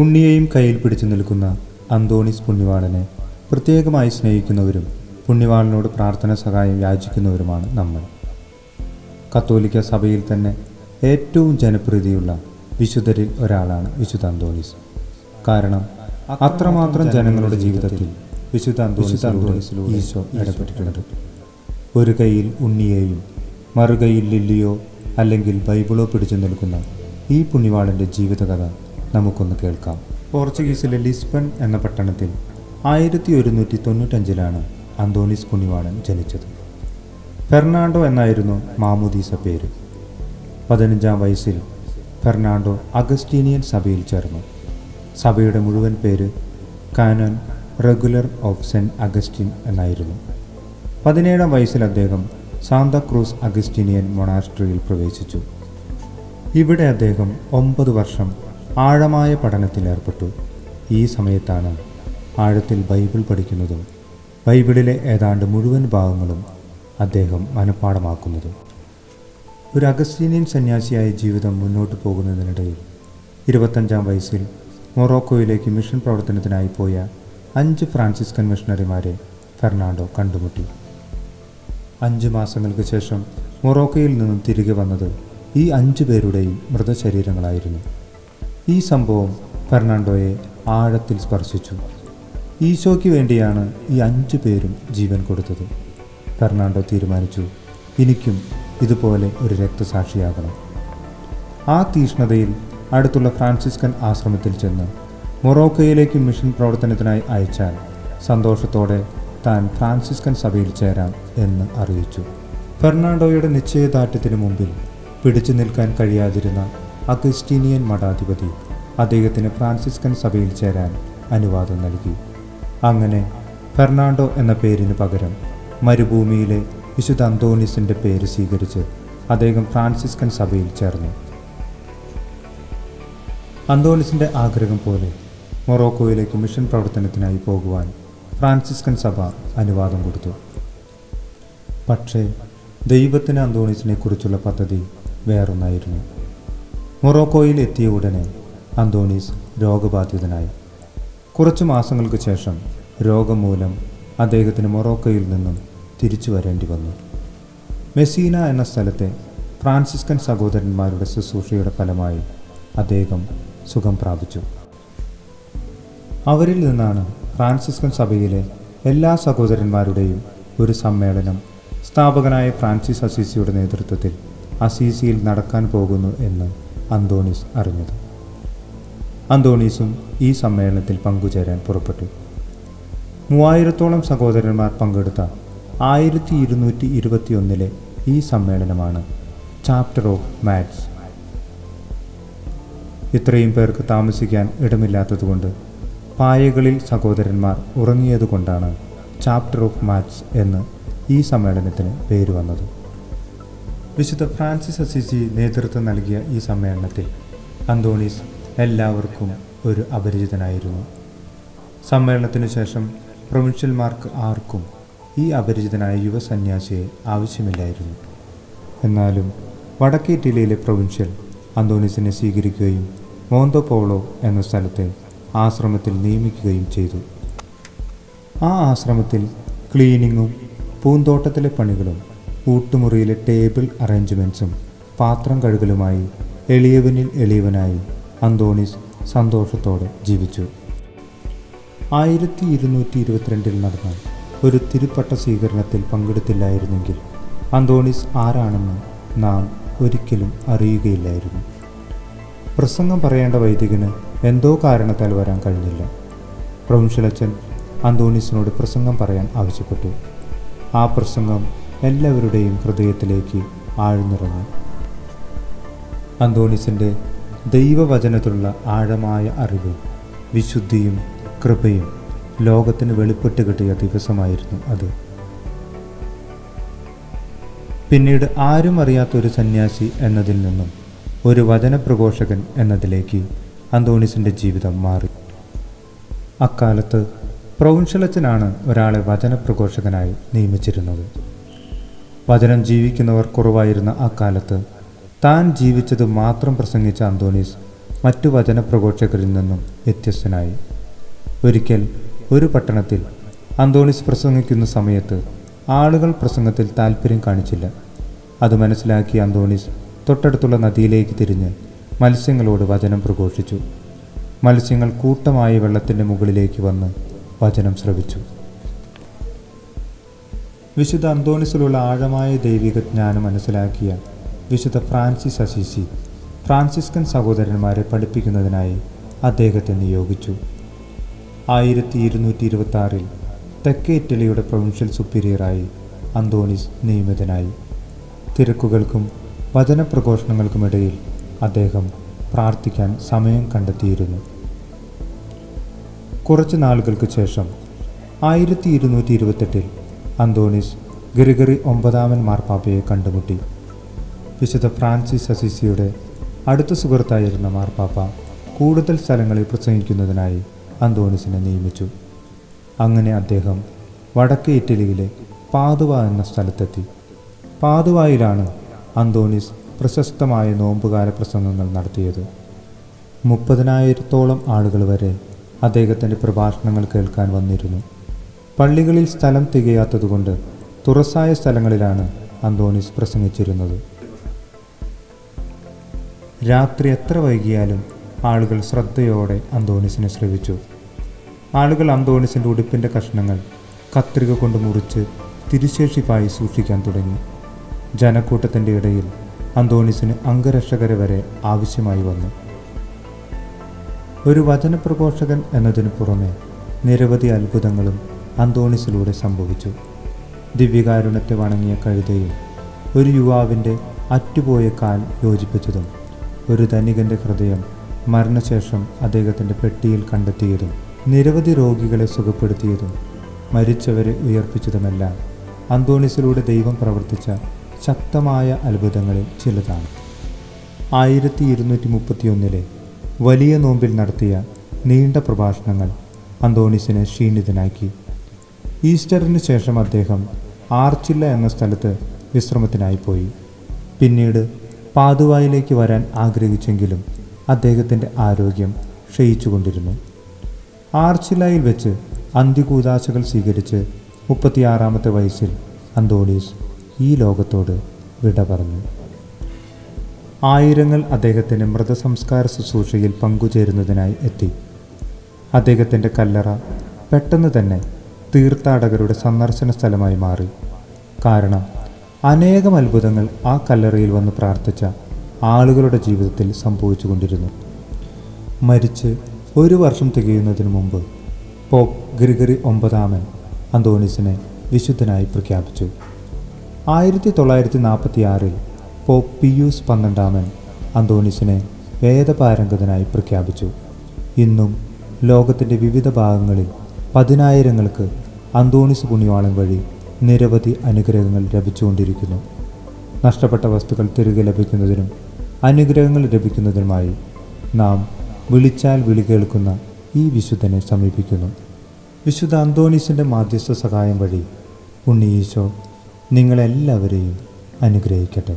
ഉണ്ണിയെയും കയ്യിൽ പിടിച്ചു നിൽക്കുന്ന അന്തോണിസ് പുണ്യവാളനെ പ്രത്യേകമായി സ്നേഹിക്കുന്നവരും പുണ്യവാളനോട് പ്രാർത്ഥന സഹായം യാചിക്കുന്നവരുമാണ് നമ്മൾ. കത്തോലിക്ക സഭയിൽ തന്നെ ഏറ്റവും ജനപ്രീതിയുള്ള വിശുദ്ധരിൽ ഒരാളാണ് വിശുദ്ധ അന്തോണിസ്. കാരണം അത്രമാത്രം ജനങ്ങളുടെ ജീവിതത്തിൽ വിശുദ്ധ അന്തോണിസിലൂടെ ഈശോ ഇടപെട്ടിട്ടുണ്ട്. ഒരു കൈയിൽ ഉണ്ണിയെയും മറുകൈയിൽ ലില്ലിയോ അല്ലെങ്കിൽ ബൈബിളോ പിടിച്ചു നിൽക്കുന്ന ഈ പുണ്യവാളന്റെ ജീവിതകഥ നമുക്കൊന്ന് കേൾക്കാം. പോർച്ചുഗീസിലെ ലിസ്ബൺ എന്ന പട്ടണത്തിൽ ആയിരത്തി ഒരുന്നൂറ്റി തൊണ്ണൂറ്റഞ്ചിലാണ് അന്തോണിസ് പുണ്യവാളൻ ജനിച്ചത്. ഫെർണാണ്ടോ എന്നായിരുന്നു മാമുദീസ പേര്. പതിനഞ്ചാം വയസ്സിൽ ഫെർണാണ്ടോ അഗസ്റ്റീനിയൻ സഭയിൽ ചേർന്നു. സഭയുടെ മുഴുവൻ പേര് canon regular of Saint Augustine എന്നായിരുന്നു. പതിനേഴാം വയസ്സിൽ അദ്ദേഹം സാന്താക്രൂസ് അഗസ്റ്റീനിയൻ മൊണാസ്ട്രിയിൽ പ്രവേശിച്ചു. ഇവിടെ അദ്ദേഹം ഒമ്പത് വർഷം ആഴമായ പഠനത്തിൽ ഏർപ്പെട്ടു. ഈ സമയത്താണ് ആഴത്തിൽ ബൈബിൾ പഠിക്കുന്നതും ബൈബിളിലെ ഏതാണ്ട് മുഴുവൻ ഭാഗങ്ങളും അദ്ദേഹം മനഃപ്പാടമാക്കുന്നതും ഒരു അഗസ്റ്റീനിയൻ സന്യാസിയായ ജീവിതം മുന്നോട്ട് പോകുന്നതിനിടയിൽ ഇരുപത്തഞ്ചാം വയസ്സിൽ മൊറോക്കോയിലേക്ക് മിഷൻ പ്രവർത്തനത്തിനായി പോയ അഞ്ച് ഫ്രാൻസിസ്കൻ മിഷണറിമാരെ ഫെർണാണ്ടോ കണ്ടുമുട്ടി. അഞ്ച് മാസങ്ങൾക്ക് ശേഷം മൊറോക്കോയിൽ നിന്നും തിരികെ വന്നത് ഈ അഞ്ചു പേരുടെയും മൃതശരീരങ്ങളായിരുന്നു. ഈ സംഭവം ഫെർണാണ്ടോയെ ആഴത്തിൽ സ്പർശിച്ചു. ഈശോയ്ക്ക് വേണ്ടിയാണ് ഈ അഞ്ചു പേരും ജീവൻ കൊടുത്തത്. ഫെർണാണ്ടോ തീരുമാനിച്ചു എനിക്കും ഇതുപോലെ ഒരു രക്തസാക്ഷിയാകണം. ആ തീഷ്ണതയിൽ അടുത്തുള്ള ഫ്രാൻസിസ്കൻ ആശ്രമത്തിൽ ചെന്ന് മൊറോക്കോയിലേക്ക് മിഷൻ പ്രവർത്തനത്തിനായി അയച്ചാൽ സന്തോഷത്തോടെ താൻ ഫ്രാൻസിസ്കൻ സഭയിൽ ചേരാം എന്ന് അറിയിച്ചു. ഫെർണാണ്ടോയുടെ നിശ്ചയദാർഢ്യത്തിന് മുമ്പിൽ പിടിച്ചു നിൽക്കാൻ കഴിയാതിരുന്ന അഗസ്റ്റീനിയൻ മഠാധിപതി അദ്ദേഹത്തിന് ഫ്രാൻസിസ്കൻ സഭയിൽ ചേരാൻ അനുവാദം നൽകി. അങ്ങനെ ഫെർണാണ്ടോ എന്ന പേരിന് പകരം മരുഭൂമിയിലെ വിശുദ്ധ അന്തോണിസിന്റെ പേര് സ്വീകരിച്ച് അദ്ദേഹം ഫ്രാൻസിസ്കൻ സഭയിൽ ചേർന്നു. അന്തോണിസിന്റെ ആഗ്രഹം പോലെ മൊറോക്കോയിലേക്ക് മിഷൻ പ്രവർത്തനത്തിനായി പോകുവാൻ ഫ്രാൻസിസ്കൻ സഭ അനുവാദം കൊടുത്തു. പക്ഷേ ദൈവത്തിന് അന്തോണിസിനെ കുറിച്ചുള്ള പദ്ധതി വേറൊന്നായിരുന്നു. മൊറോക്കോയിൽ എത്തിയ ഉടനെ അന്തോണീസ് രോഗബാധിതനായി. കുറച്ചു മാസങ്ങൾക്ക് ശേഷം രോഗം മൂലം അദ്ദേഹത്തിന് മൊറോക്കോയിൽ നിന്നും തിരിച്ചു വരേണ്ടി വന്നു. മെസീന എന്ന സ്ഥലത്തെ ഫ്രാൻസിസ്കൻ സഹോദരന്മാരുടെ ശുശ്രൂഷയുടെ ഫലമായി അദ്ദേഹം സുഖം പ്രാപിച്ചു. അവരിൽ നിന്നാണ് ഫ്രാൻസിസ്കൻ സഭയിലെ എല്ലാ സഹോദരന്മാരുടെയും ഒരു സമ്മേളനം സ്ഥാപകനായ ഫ്രാൻസിസ് അസീസിയുടെ നേതൃത്വത്തിൽ അസീസിയിൽ നടക്കാൻ പോകുന്നു എന്ന് അന്തോണീസ് അറിഞ്ഞത്. അന്തോണീസും ഈ സമ്മേളനത്തിൽ പങ്കുചേരാൻ പുറപ്പെട്ടു. മൂവായിരത്തോളം സഹോദരന്മാർ പങ്കെടുത്ത ആയിരത്തി ഇരുന്നൂറ്റി ഇരുപത്തിയൊന്നിലെ ഈ സമ്മേളനമാണ് ചാപ്റ്റർ ഓഫ് മാത്സ് ഇത്രയും പേർക്ക് താമസിക്കാൻ ഇടമില്ലാത്തതുകൊണ്ട് പായകളിൽ സഹോദരന്മാർ ഉറങ്ങിയതുകൊണ്ടാണ് ചാപ്റ്റർ ഓഫ് മാത്സ് എന്ന് ഈ സമ്മേളനത്തിന് പേര് വന്നത്. വിശുദ്ധ ഫ്രാൻസിസ് അസിസി നേതൃത്വം നൽകിയ ഈ സമ്മേളനത്തിൽ അന്തോണീസ് എല്ലാവർക്കും ഒരു അപരിചിതനായിരുന്നു. സമ്മേളനത്തിനു ശേഷം പ്രൊവിൻഷ്യൽമാർക്ക് ആർക്കും ഈ അപരിചിതനായ യുവ സന്യാസിയെ ആവശ്യമില്ലായിരുന്നു. എന്നാലും വടക്കേ ഇറ്റലിയിലെ പ്രൊവിൻഷ്യൽ അന്തോണീസിനെ സ്വീകരിക്കുകയും മോന്തോ പോളോ എന്ന സ്ഥലത്തെ ആശ്രമത്തിൽ നിയമിക്കുകയും ചെയ്തു. ആ ആശ്രമത്തിൽ ക്ലീനിങ്ങും പൂന്തോട്ടത്തിലെ പണികളും ഊട്ടുമുറിയിലെ ടേബിൾ അറേഞ്ച്മെന്റ്സും പാത്രം കഴുകലുമായി എളിയവനിൽ എളിയവനായി അന്തോണിസ് സന്തോഷത്തോടെ ജീവിച്ചു. ആയിരത്തി ഇരുന്നൂറ്റി ഇരുപത്തിരണ്ടിൽ നടന്ന ഒരു തിരുപ്പട്ട സ്വീകരണത്തിൽ പങ്കെടുത്തില്ലായിരുന്നെങ്കിൽ അന്തോണിസ് ആരാണെന്ന് നാം ഒരിക്കലും അറിയുകയില്ലായിരുന്നു. പ്രസംഗം പറയേണ്ട വൈദികന് എന്തോ കാരണത്താൽ വരാൻ കഴിഞ്ഞില്ല. പ്രൊവിൻഷ്യലച്ചൻ അന്തോണീസിനോട് പ്രസംഗം പറയാൻ ആവശ്യപ്പെട്ടു. ആ പ്രസംഗം എല്ലാവരുടെയും ഹൃദയത്തിലേക്ക് ആഴ്ന്നിറങ്ങി. അന്തോണിസിന്റെ ദൈവവചനത്തിലുള്ള ആഴമായ അറിവും വിശുദ്ധിയും കൃപയും ലോകത്തിന് വെളിപ്പെട്ട് കിട്ടിയ ദിവസമായിരുന്നു അത്. പിന്നീട് ആരും അറിയാത്ത ഒരു സന്യാസി എന്നതിൽ നിന്നും ഒരു വചനപ്രഘോഷകൻ എന്നതിലേക്ക് അന്തോണിസിന്റെ ജീവിതം മാറി. അക്കാലത്ത് പ്രൗൺശലച്ചനാണ് ഒരാളെ വചനപ്രഘോഷകനായി നിയമിച്ചിരുന്നത്. വചനം ജീവിക്കുന്നവർ കുറവായിരുന്ന ആ അക്കാലത്ത് താൻ ജീവിച്ചത് മാത്രം പ്രസംഗിച്ച അന്തോണീസ് മറ്റു വചന പ്രഘോഷകരിൽ നിന്നും വ്യത്യസ്തനായി. ഒരിക്കൽ ഒരു പട്ടണത്തിൽ അന്തോണീസ് പ്രസംഗിക്കുന്ന സമയത്ത് ആളുകൾ പ്രസംഗത്തിൽ താല്പര്യം കാണിച്ചില്ല. അത് മനസ്സിലാക്കിയ അന്തോണീസ് തൊട്ടടുത്തുള്ള നദിയിലേക്ക് തിരിഞ്ഞ് മത്സ്യങ്ങളോട് വചനം പ്രഘോഷിച്ചു. മത്സ്യങ്ങൾ കൂട്ടമായി വെള്ളത്തിന്റെ മുകളിലേക്ക് വന്ന് വചനം ശ്രവിച്ചു. വിശുദ്ധ അന്തോണിസിലുള്ള ആഴമായ ദൈവിക ജ്ഞാനം മനസ്സിലാക്കിയ വിശുദ്ധ ഫ്രാൻസിസ് അസീസി ഫ്രാൻസിസ്കൻ സഹോദരന്മാരെ പഠിപ്പിക്കുന്നതിനായി അദ്ദേഹത്തെ നിയോഗിച്ചു. ആയിരത്തി ഇരുന്നൂറ്റി ഇരുപത്തി ആറിൽ തെക്കേ ഇറ്റലിയുടെ പ്രൊവിൻഷ്യൽ സുപ്പീരിയറായി അന്തോണിസ് നിയമിതനായി. തിരക്കുകൾക്കും വചനപ്രഘോഷണങ്ങൾക്കുമിടയിൽ അദ്ദേഹം പ്രാർത്ഥിക്കാൻ സമയം കണ്ടെത്തിയിരുന്നു. കുറച്ച് നാളുകൾക്ക് ശേഷം ആയിരത്തി ഇരുന്നൂറ്റി ഇരുപത്തെട്ടിൽ അന്തോണിസ് ഗറിഗറി ഒമ്പതാമൻ മാർപ്പാപ്പയെ കണ്ടുമുട്ടി. വിശുദ്ധ ഫ്രാൻസിസ് അസിസിയുടെ അടുത്ത സുഹൃത്തായിരുന്ന മാർപ്പാപ്പ കൂടുതൽ സ്ഥലങ്ങളിൽ പ്രസംഗിക്കുന്നതിനായി അന്തോണിസിനെ നിയമിച്ചു. അങ്ങനെ അദ്ദേഹം വടക്ക് ഇറ്റലിയിലെ പാതുവ എന്ന സ്ഥലത്തെത്തി. പാതുവായിലാണ് അന്തോണിസ് പ്രശസ്തമായ നോമ്പുകാല പ്രസംഗങ്ങൾ നടത്തിയത്. മുപ്പതിനായിരത്തോളം ആളുകൾ വരെ അദ്ദേഹത്തിന്റെ പ്രഭാഷണങ്ങൾ കേൾക്കാൻ വന്നിരുന്നു. പള്ളികളിൽ സ്ഥലം തികയാത്തതുകൊണ്ട് തുറസായ സ്ഥലങ്ങളിലാണ് അന്തോണിസ് പ്രസംഗിച്ചിരുന്നത്. രാത്രി എത്ര വൈകിയാലും ആളുകൾ ശ്രദ്ധയോടെ അന്തോണിസിനെ ശ്രവിച്ചു. ആളുകൾ അന്തോണിസിന്റെ ഉടുപ്പിന്റെ കഷ്ണങ്ങൾ കത്രിക കൊണ്ട് മുറിച്ച് തിരുശേഷിപ്പായി സൂക്ഷിക്കാൻ തുടങ്ങി. ജനക്കൂട്ടത്തിന്റെ ഇടയിൽ അന്തോണിസിന് അംഗരക്ഷകരെ വരെ ആവശ്യമായി വന്നു. ഒരു വചനപ്രഘോഷകൻ എന്നതിനു പുറമെ നിരവധി അത്ഭുതങ്ങളും അന്തോണിസിലൂടെ സംഭവിച്ചു. ദിവ്യകാരുണ്യത്തെ വണങ്ങിയ കഴുതയും ഒരു യുവാവിന്റെ അറ്റുപോയ കാൽ യോജിപ്പിച്ചതും ഒരു ധനികന്റെ ഹൃദയം മരണശേഷം അദ്ദേഹത്തിന്റെ പെട്ടിയിൽ കണ്ടെത്തിയതും നിരവധി രോഗികളെ സുഖപ്പെടുത്തിയതും മരിച്ചവരെ ഉയർപ്പിച്ചതുമെല്ലാം അന്തോണിസിലൂടെ ദൈവം പ്രവർത്തിച്ച ശക്തമായ അത്ഭുതങ്ങളിൽ ചിലതാണ്. ആയിരത്തി ഇരുന്നൂറ്റി മുപ്പത്തിയൊന്നിലെ വലിയ നോമ്പിൽ നടത്തിയ നീണ്ട പ്രഭാഷണങ്ങൾ അന്തോണിസിനെ ക്ഷീണിതനാക്കി. ഈസ്റ്ററിന് ശേഷം അദ്ദേഹം ആർച്ചില്ല എന്ന സ്ഥലത്ത് വിശ്രമത്തിനായി പോയി പിന്നീട് പാതുവായിലേക്ക് വരാൻ ആഗ്രഹിച്ചെങ്കിലും അദ്ദേഹത്തിന്റെ ആരോഗ്യം ക്ഷയിച്ചുകൊണ്ടിരുന്നു. ആർച്ചിലയിൽ വെച്ച് അന്ത്യകൂതാശകൾ സ്വീകരിച്ച് മുപ്പത്തിയാറാമത്തെ വയസ്സിൽ അന്തോണീസ് ഈ ലോകത്തോട് വിട പറഞ്ഞു. ആയിരങ്ങൾ അദ്ദേഹത്തിന്റെ മൃതസംസ്കാര ശുശ്രൂഷയിൽ പങ്കുചേരുന്നതിനായി എത്തി. അദ്ദേഹത്തിന്റെ കല്ലറ പെട്ടെന്ന് തന്നെ തീർത്ഥാടകരുടെ സന്ദർശന സ്ഥലമായി മാറി. കാരണം അനേകം അത്ഭുതങ്ങൾ ആ കല്ലറയിൽ വന്ന് പ്രാർത്ഥിച്ച ആളുകളുടെ ജീവിതത്തിൽ സംഭവിച്ചുകൊണ്ടിരുന്നു മരിച്ച് ഒരു വർഷം തികയുന്നതിന് മുമ്പ് പോപ്പ് ഗ്രിഗറി ഒമ്പതാമൻ അന്തോണിസിനെ വിശുദ്ധനായി പ്രഖ്യാപിച്ചു. ആയിരത്തി തൊള്ളായിരത്തി നാൽപ്പത്തി ആറിൽ പോപ്പ് പിയൂസ് പന്ത്രണ്ടാമൻ അന്തോണിസിനെ വേദപാരംഗതനായി പ്രഖ്യാപിച്ചു. ഇന്നും ലോകത്തിന്റെ വിവിധ ഭാഗങ്ങളിൽ പതിനായിരങ്ങൾക്ക് അന്തോണിസ് പുണ്യവാളൻ വഴി നിരവധി അനുഗ്രഹങ്ങൾ ലഭിച്ചുകൊണ്ടിരിക്കുന്നു. നഷ്ടപ്പെട്ട വസ്തുക്കൾ തിരികെ ലഭിക്കുന്നതിനും അനുഗ്രഹങ്ങൾ ലഭിക്കുന്നതിനുമായി നാം വിളിച്ചാൽ വിളി കേൾക്കുന്ന ഈ വിശുദ്ധനെ സമീപിക്കുന്നു. വിശുദ്ധ അന്തോണീസിന്റെ മാധ്യസ്ഥ സഹായം വഴി ഉണ്ണി ഈശോ നിങ്ങളെല്ലാവരെയും അനുഗ്രഹിക്കട്ടെ.